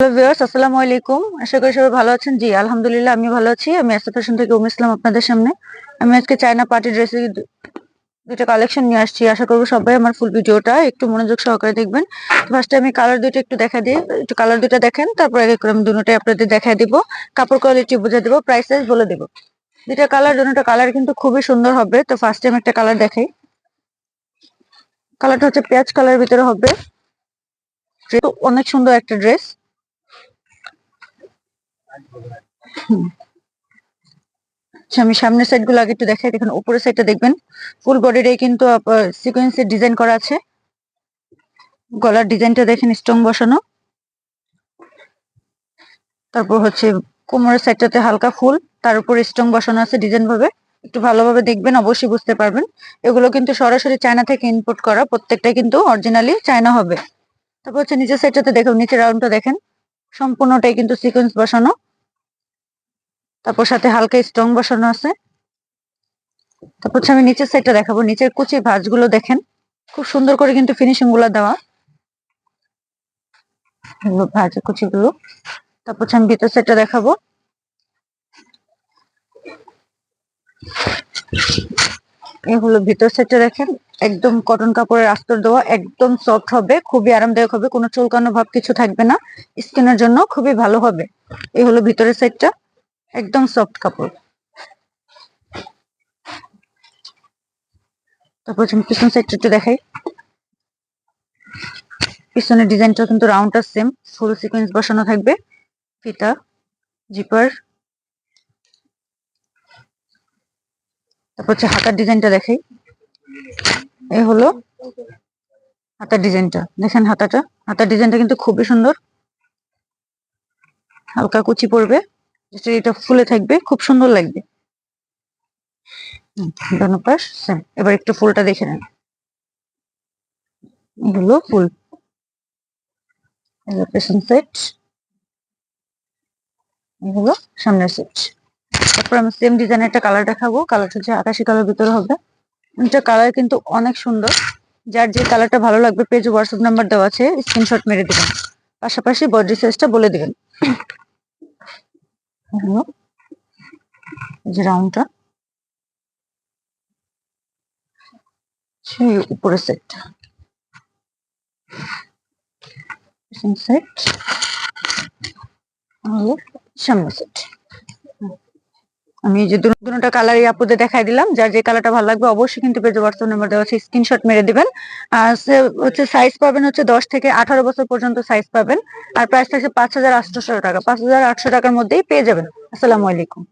Hello viewers আসসালামু আলাইকুম। আশা করি সবাই ভালো আছেন। জি, আলহামদুলিল্লাহ আমি ভালো আছি। আমি এসএ ফ্যাশন থেকে উম ইসলাম আপনাদের সামনে। আমি আজকে চায়না পার্টি ড্রেসের দুইটা কালেকশন নিয়ে আসছি। আশা করব সবাই আমার ফুল ভিডিওটা একটু মনোযোগ সহকারে দেখবেন। ফার্স্টে আমি কালার দুইটা একটু দেখা দিই একটু কালার দুইটা দেখেন, তারপর এক করে আমি দুটোটাই আপনাদের দেখা দিব। কাপড় কোয়ালিটি বুঝে দিব প্রাইসেস বলে দিব। দুইটা কালার দুটোটা কালার কিন্তু খুবই সুন্দর হবে। তো ফার্স্টে আমি একটা কালার দেখাই। কালারটা হচ্ছে পেঁয়াজ কালারের ভিতরে হবে। অনেক সুন্দর একটা ড্রেস আচ্ছা আমি সামনের সাইডগুলো আগে একটু দেখাই, দেখুন, উপরের সাইডটা দেখবেন। ফুল বডিটাই কিন্তু সিকোয়েন্সের ডিজাইন করা আছে। গলার ডিজাইনটা দেখেন স্ট্রং বসানো। তারপর হচ্ছে, কোমরের সাইডটাতে হালকা ফুল, তার উপর স্ট্রং বসানো আছে ডিজাইন ভাবে। একটু ভালোভাবে দেখবেন, অবশ্যই বুঝতে পারবেন। এগুলো কিন্তু সরাসরি চায়না থেকে ইম্পোর্ট করা, প্রত্যেকটাই কিন্তু অরিজিনালি চায়না হবে। তারপর হচ্ছে, নিচের সাইডটাতে দেখুন, নিচের রাউন্ডটা দেখেন। সম্পূর্ণটাই কিন্তু সিকোয়েন্স বসানো। তারপর সাথে হালকা স্ট্রং বসানো আছে। তারপর আমি নিচের সাইডটা দেখাবো। নিচের কুচি ভাঁজগুলো দেখেন। খুব সুন্দর করে কিন্তু ফিনিশিংগুলো দেওয়া। ভাজা কুচিগুলো। তারপর আমি ভিতর সাইডটা দেখাবো। এই হলো ভিতর সাইডটা দেখেন। একদম কটন কাপড়ের আস্তর দেওয়া। একদম সফট হবে। খুবই আরামদায়ক হবে। কোনো চুলকানো ভাব কিছু থাকবে না। স্কিনের জন্য খুবই ভালো হবে। এই হলো ভিতরের সাইডটা একদম সফট কাপড়। তারপর পিছন সাইডটা একটু দেখাই। পিছনের ডিজাইনটা কিন্তু রাউন্ডটা সেম ফুল সিকোয়েন্স বসানো থাকবে। ফিতা জিপার তারপর হচ্ছে হাতার ডিজাইনটা দেখাই। এই হলো হাতার ডিজাইনটা। দেখেন হাতাটা। হাতার ডিজাইনটা কিন্তু খুবই সুন্দর। হালকা কুচি পড়বে এটা ফুলে থাকবে খুব সুন্দর লাগবে। পাশ এবার একটু ফুলটা দেখে নেন। এগুলো ফুল। পেছন সেট এগুলো সামনের সেট তারপর আমি সেম ডিজাইনের একটা কালার দেখাবো কালারটা হচ্ছে আকাশি কালার ভিতরে হবে। এটা কালার কিন্তু অনেক সুন্দর। যার যে কালারটা ভালো লাগবে পেজ হোয়াটসঅ্যাপ নাম্বার দেওয়া আছে স্ক্রিনশট মেরে দিবেন। পাশাপাশি বডি সাইজটা বলে দিবেন। হলো যে রাউন্ডটা সেই উপরের সেটটা সেট হলো সামনের সেট আমি যে দুটা কালারই আপুদের দেখাই দিলাম। যার যে কালারটা ভালো লাগবে অবশ্যই কিন্তু পেজে হোয়াটসঅ্যাপ নাম্বার দেওয়া আছে স্ক্রিনশট মেরে দিবেন। আর হচ্ছে সাইজ পাবেন হচ্ছে দশ থেকে আঠারো বছর পর্যন্ত সাইজ পাবেন। আর প্রাইস থাকছে পাঁচ হাজার আটশো টাকা। পাঁচ হাজার আটশো টাকার মধ্যেই পেয়ে যাবেন। আসসালামু আলাইকুম।